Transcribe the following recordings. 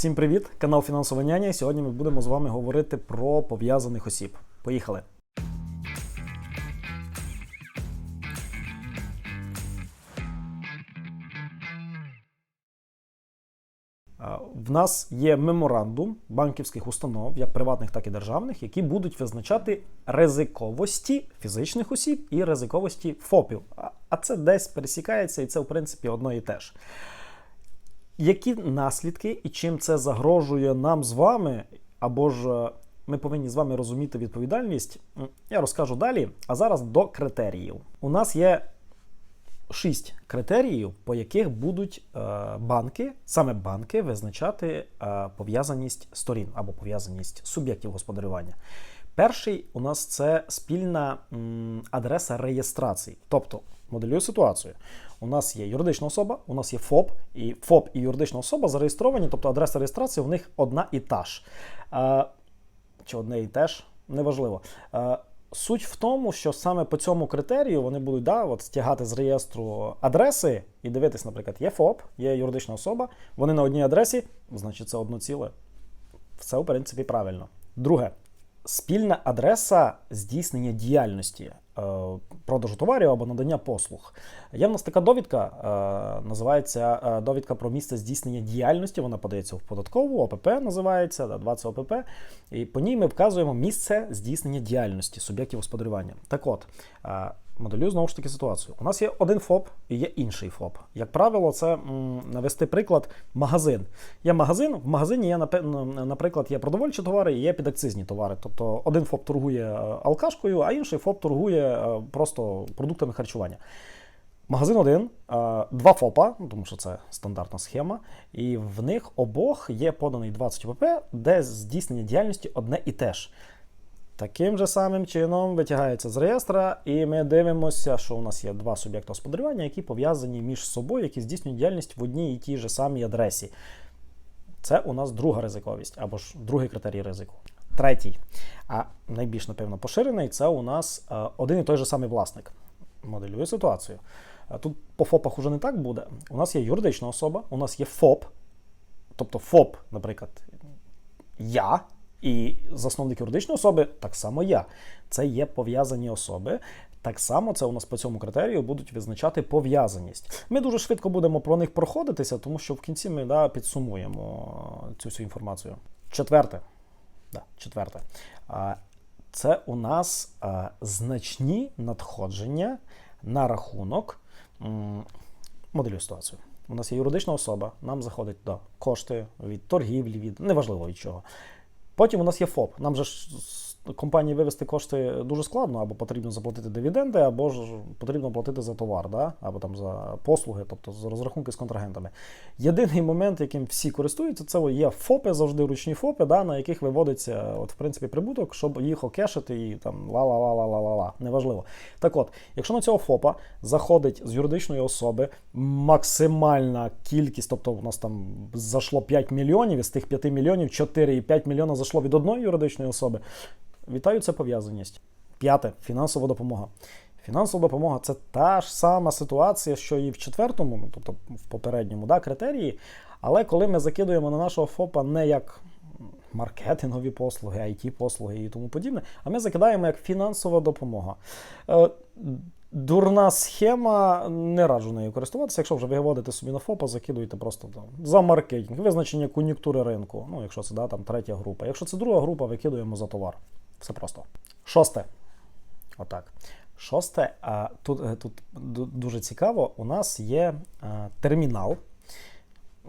Всім привіт! Канал Фінансова Няня. Сьогодні ми будемо з вами говорити про пов'язаних осіб. Поїхали! В нас є меморандум банківських установ, як приватних, так і державних, які будуть визначати ризиковості фізичних осіб і ризиковості ФОПів. А це десь пересікається, і це, в принципі, одно і те ж. Які наслідки і чим це загрожує нам з вами, або ж е, ми повинні з вами розуміти відповідальність, я розкажу далі. А зараз до критеріїв. У нас є шість критеріїв, по яких будуть е, банки, саме банки, визначати е, пов'язаність сторін або пов'язаність суб'єктів господарювання. Перший у нас це спільна адреса реєстрації. Тобто, моделюю ситуацію. У нас є юридична особа, у нас є ФОП, і ФОП і юридична особа зареєстровані, тобто адреса реєстрації в них одна і та ж. Е, чи одне і те ж, неважливо. Е, Суть в тому, що саме по цьому критерію вони будуть да, от, стягати з реєстру адреси і дивитись, наприклад, є ФОП, є юридична особа, вони на одній адресі, значить це одно ціле. Все, в принципі, правильно. Друге, спільна адреса здійснення діяльності е, продажу товарів або надання послуг. Є в нас така довідка, е, називається е, довідка про місце здійснення діяльності. Вона подається в податкову, ОПП називається, 20 ОПП. І по ній ми вказуємо місце здійснення діяльності суб'єктів господарювання. Так от, моделюю знову ж таки ситуацію. У нас є один ФОП і є інший ФОП. Як правило, це м, навести приклад магазин. Є магазин, в магазині є, наприклад, є продовольчі товари і є підакцизні товари. Тобто один ФОП торгує е, алкашкою, а інший ФОП торгує е, просто продуктами харчування. Магазин один, е, два ФОПа, тому що це стандартна схема, і в них обох є поданий 20 ОПП, де здійснення діяльності одне і те ж. Таким же самим чином витягається з реєстра, і ми дивимося, що у нас є два суб'єкти господарювання, які пов'язані між собою, які здійснюють діяльність в одній і тій же самій адресі. Це у нас друга ризиковість, або ж другий критерій ризику. Третій, а найбільш, напевно, поширений це у нас е, один і той же самий власник. Моделює ситуацію. Е, Тут по ФОПах уже не так буде. У нас є юридична особа, у нас є ФОП, тобто ФОП, наприклад, я. І засновник юридичної особи так само я. Це є пов'язані особи. Так само це у нас по цьому критерію будуть визначати пов'язаність. Ми дуже швидко будемо про них проходитися, тому що в кінці ми да, підсумуємо цю всю інформацію. Четверте. Да, четверте. Це у нас значні надходження на рахунок моделю ситуацію. У нас є юридична особа, нам заходить да, кошти від торгівлі, від неважливо від чого. Потім у нас є ФОП. Нам же компанії вивести кошти дуже складно, або потрібно заплатити дивіденди, або ж потрібно платити за товар, да? або там за послуги, тобто за розрахунки з контрагентами. Єдиний момент, яким всі користуються, це є ФОПи, завжди ручні ФОПи, да, на яких виводиться от, в принципі, прибуток, щоб їх окешити і там ла-ла-ла-ла-ла-ла, неважливо. Так от, якщо на цього ФОПа заходить з юридичної особи максимальна кількість, тобто у нас там зайшло 5 мільйонів, і з тих 5 мільйонів 4,5 мільйона зайшло від одної юридичної особи. Вітаю, це пов'язаність. П'яте фінансова допомога. Фінансова допомога це та ж сама ситуація, що і в четвертому, ну тобто в попередньому да, критерії. Але коли ми закидуємо на нашого ФОПа не як маркетингові послуги, it послуги і тому подібне, а ми закидаємо як фінансова допомога. Е, Дурна схема, не раджу нею користуватися. Якщо вже ви виводите собі на ФОПа, закидуйте просто там за маркетинг, визначення кон'юнктури ринку. Ну, якщо це да, там третя група. Якщо це друга група, викидуємо за товар. Все просто. Шосте. Отак. Шосте. А тут, е, тут дуже цікаво. У нас є е, термінал.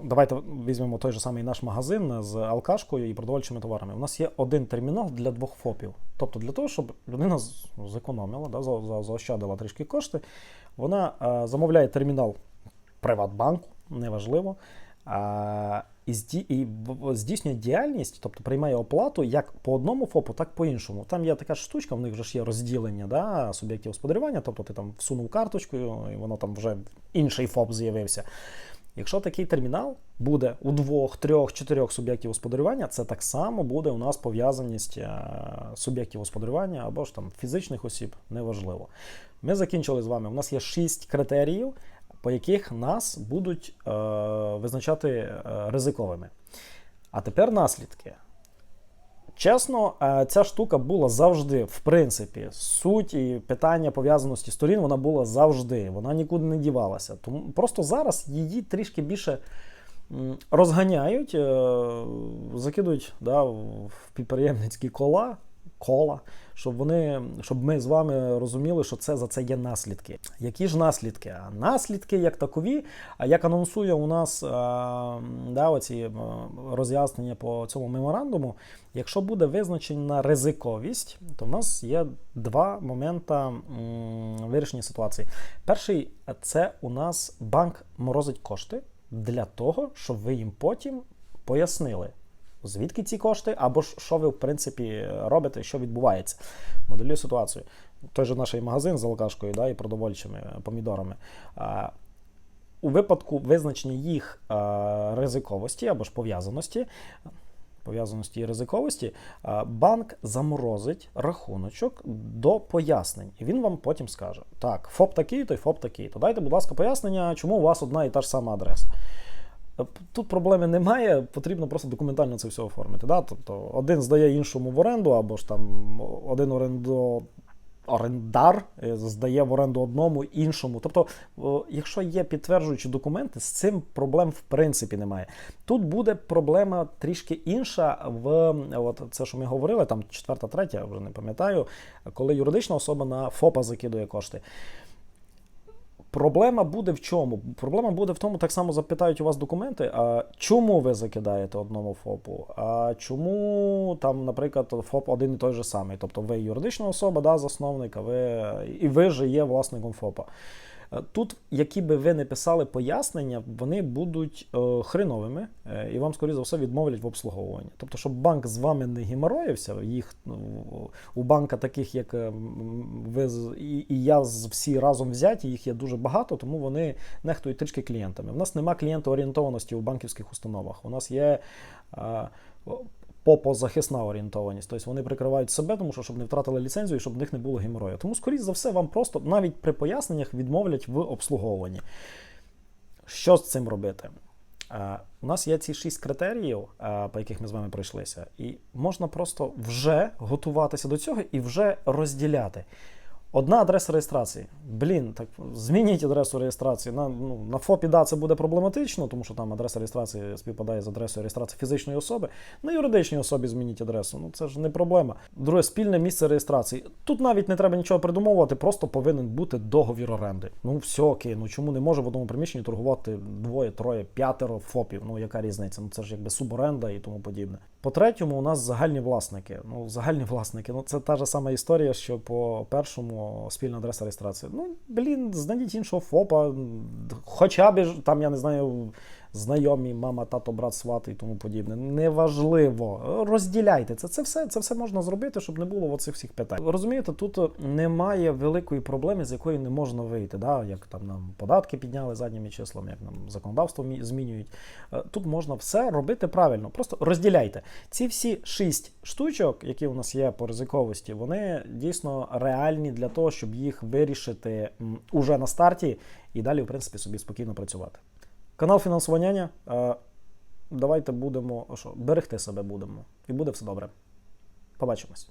Давайте візьмемо той же самий наш магазин з алкашкою і продовольчими товарами. У нас є один термінал для двох ФОПів. Тобто для того, щоб людина зекономила, да, за- за- заощадила трішки кошти, вона е, замовляє термінал Приватбанку, неважливо. І, і здійснює діяльність, тобто приймає оплату як по одному ФОПу, так по іншому. Там є така ж штучка, в них вже ж є розділення да, суб'єктів господарювання, тобто ти там всунув карточкою, і воно там вже інший ФОП з'явився. Якщо такий термінал буде у двох, трьох, чотирьох суб'єктів господарювання, це так само буде у нас пов'язаність е, суб'єктів господарювання або ж там фізичних осіб, неважливо. Ми закінчили з вами. У нас є шість критеріїв, по яких нас будуть е, визначати е, ризиковими. А тепер наслідки. Чесно, е, ця штука була завжди, в принципі, суть і питання пов'язаності сторін, вона була завжди, вона нікуди не дівалася. Тому просто зараз її трішки більше розганяють, е, закидують да, в підприємницькі кола. Кола, щоб вони, щоб ми з вами розуміли, що це за це є наслідки. Які ж наслідки? А наслідки як такові, а як анонсує у нас да, оці е, роз'яснення по цьому меморандуму, якщо буде визначена ризиковість, то в нас є два моменти вирішення ситуації. Перший це у нас банк морозить кошти для того, щоб ви їм потім пояснили. Звідки ці кошти, або ж що ви, в принципі, робите, що відбувається. Моделюю ситуацію. Той же наш магазин з алкашкою да, і продовольчими помідорами. У випадку визначення їх ризиковості або ж пов'язаності, пов'язаності і ризиковості, банк заморозить рахуночок до пояснень. І він вам потім скаже: так, ФОП такий, то й ФОП такий. То дайте, будь ласка, пояснення, чому у вас одна і та ж сама адреса. Тут проблеми немає, потрібно просто документально це все оформити. Да? Тобто один здає іншому в оренду, або ж там один орендо, орендар е, здає в оренду одному іншому. Тобто, якщо є підтверджуючі документи, з цим проблем в принципі немає. Тут буде проблема трішки інша в от це, що ми говорили, там четверта, третя, вже не пам'ятаю, коли юридична особа на ФОПа закидує кошти. Проблема буде в чому? Проблема буде в тому, так само запитають у вас документи. А чому ви закидаєте одному ФОПу? А чому там, наприклад, ФОП один і той же самий? Тобто ви юридична особа, да, засновник, а ви і ви же є власником ФОПа. Тут, які би ви не писали пояснення, вони будуть е, хреновими, е, і вам, скоріше за все, відмовлять в обслуговуванні. Тобто, щоб банк з вами не геморроївся, їх ну, у банка таких, як е, ви і, і я всі разом взяті, їх є дуже багато, тому вони нехтують трішки клієнтами. У нас нема клієнтоорієнтованості у банківських установах. У нас є. Е, попозахисна орієнтованість. Тобто вони прикривають себе, тому що щоб не втратили ліцензію і щоб в них не було геморою. Тому, скоріш за все, вам просто навіть при поясненнях відмовлять в обслуговуванні. Що з цим робити? Uh, у нас є ці шість критеріїв, uh, по яких ми з вами пройшлися, і можна просто вже готуватися до цього і вже розділяти. Одна адреса реєстрації. Блін, так змініть адресу реєстрації. На ну, на ФОПі, да, це буде проблематично, тому що там адреса реєстрації співпадає з адресою реєстрації фізичної особи. На юридичній особі змініть адресу. Ну це ж не проблема. Друге, спільне місце реєстрації. Тут навіть не треба нічого придумовувати, просто повинен бути договір оренди. Ну все окей, ну чому не може в одному приміщенні торгувати двоє, троє, п'ятеро ФОПів? Ну яка різниця? Ну це ж якби суборенда і тому подібне. По-третьому, у нас загальні власники. Ну, загальні власники. Ну, це та ж сама історія, що по першому спільна адреса реєстрації. Ну, блін, знайдіть іншого ФОПа, хоча б там, я не знаю, знайомі, мама, тато, брат, свати і тому подібне. Неважливо. Розділяйте це. Це все це все можна зробити, щоб не було оцих всіх питань. Розумієте, тут немає великої проблеми, з якої не можна вийти. Да? Як там нам податки підняли задніми числами, як нам законодавство змінюють. Тут можна все робити правильно. Просто розділяйте. Ці всі шість штучок, які у нас є по ризиковості, вони дійсно реальні для того, щоб їх вирішити уже на старті і далі, в принципі, собі спокійно працювати. Канал фінансування. Давайте будемо що, берегти себе будемо. І буде все добре. Побачимось.